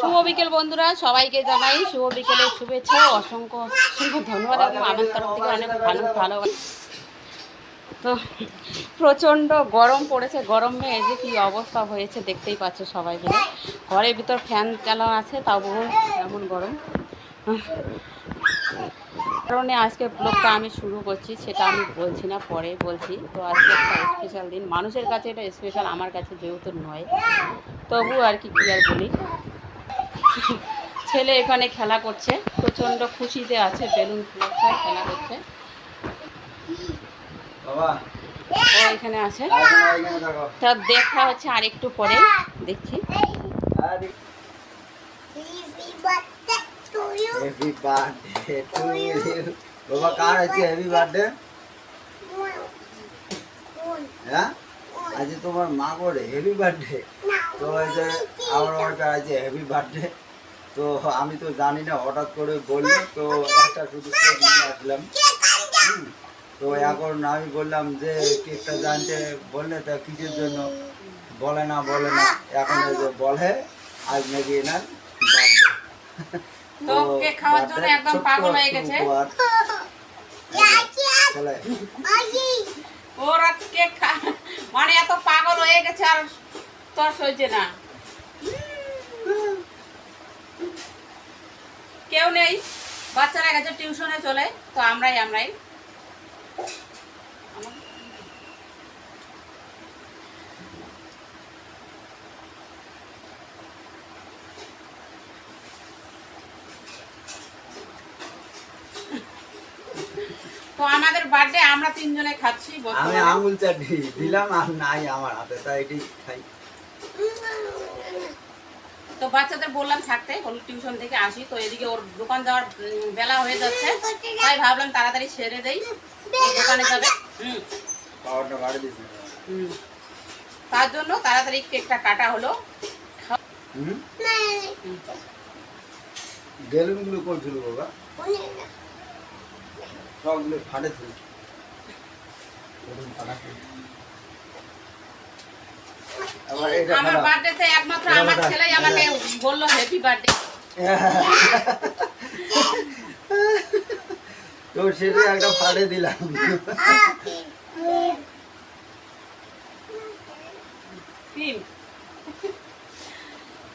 শুভ বিকেল বন্ধুরা, সবাইকে জানাই শুভ বিকেলের শুভেচ্ছা অসংখ্য অসংখ্য ধন্যবাদ এবং আমার তরফ থেকে অনেক ভালো ভালো তো প্রচণ্ড গরম পড়েছে, গরমে এই যে কী অবস্থা হয়েছে দেখতেই পাচ্ছ সবাই মিলে। ঘরের ভিতর ফ্যান চালানো আছে, তাও এমন গরম। কারণে আজকে ব্লগটা আমি শুরু করছি, সেটা আমি বলছি না, পরে বলছি। তো আজকে একটা স্পেশাল দিন। মানুষের কাছে এটা স্পেশাল আমার কাছে যেহেতু নয় তবু আর কি কী আর বলি। ছেলে এখানে খেলা করছে প্রচণ্ড খুশিতে আছে বেলুন ফুলাচ্ছে খেলা করছে। ও এখানে আছে। তা দেখা হচ্ছে আর একটু পরে দেখছি। হ্যাপি বার্থডে টু ইউ বাবা কার আছে হ্যাপি বার্থডে হ্যাঁ? আজ তোমার মা করে হ্যাপি বার্থডে তো এই যে আমার ওটা আছে হ্যাপি বার্থডে তো আমি তো জানি না হঠাৎ করে বলল তো একটা শুধু কেক নিয়ে আসলাম তো এখন আমি বললাম যে কেকটা জানতে বললে তা কিসের জন্য বলে না বলে না এখন বলে আজ নাকি এনার। তো কেক খাওয়ার জন্য একদম পাগল হয়ে গেছে। উপহার। চলে। কেক খা মানে এত পাগল হয়ে গেছে আর তোর সইছে না কেউ নেই। বাচ্চারা গেছে, টিউশনে চলে, তো আমরাই আমরাই। তো আমাদের বার্থডে আমরা তিনজনে খাচ্ছি আমি। আঙুল চাটি দিলাম, আর নাই আমার হাতে, তাই এটি খাই। তো বাচ্চাদের বললাম থাকতে বলল টিউশন থেকে আসি। তো এদিকে ওর দোকান যাওয়ার বেলা হয়ে যাচ্ছে। তাই ভাবলাম তাড়াতাড়ি সেরে দেই। দোকানে যাবে। হুম। হুম। তার জন্য তাড়াতাড়ি কেকটা কাটা হলো। হুম? হুম। বেলুনগুলো করছিল বাবা? সবগুলো ফাটে ছিল বেলুন ফাটা ছিল। আবার এটা আমার বার্থডেতে একমাত্র আমার ছেলেই আমাকে বলল হ্যাপি বার্থডে তো সেটা একটা ফাটে দিলাম।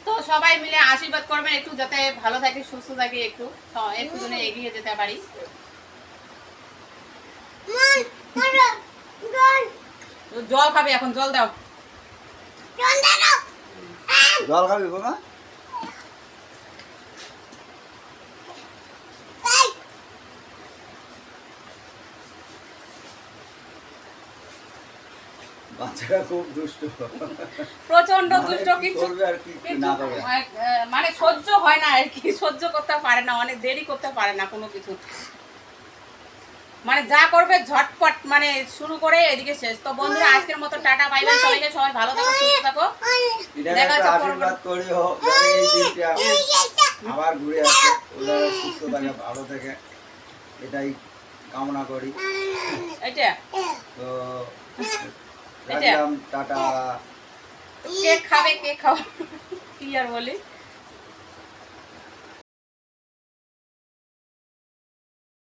তো সবাই মিলে আশীর্বাদ করবেন একটু যাতে ভালো থাকে সুস্থ থাকে একটু। একটু জন্য এগিয়ে যেতে পারি। জল খাবে এখন জল দাও। জল খাবি বাবা বাচ্চারা খুব দুষ্ট। প্রচণ্ড মানে দুষ্ট কিছু মানে সহ্য হয় না আর কি সহ্য করতে পারে না অনেক দেরি করতে পারে না কোনো কিছু। মানে যা করবে ঝটপট মানে শুরু করে এদিকে শেষ। তো বন্ধুরা আজকের মতো টাটা বাই বাই সবাইকে সবাই ভালো থাকো সুস্থ থাকো। দেখা যাচ্ছে আবার ঘুরে আসে ওরা সুস্থ থাকে ভালো থাকে। এটাই কামনা করি। এটা তো এটা? রাখলাম টাটা। কে খাবে কেক খাও কি আর বলি?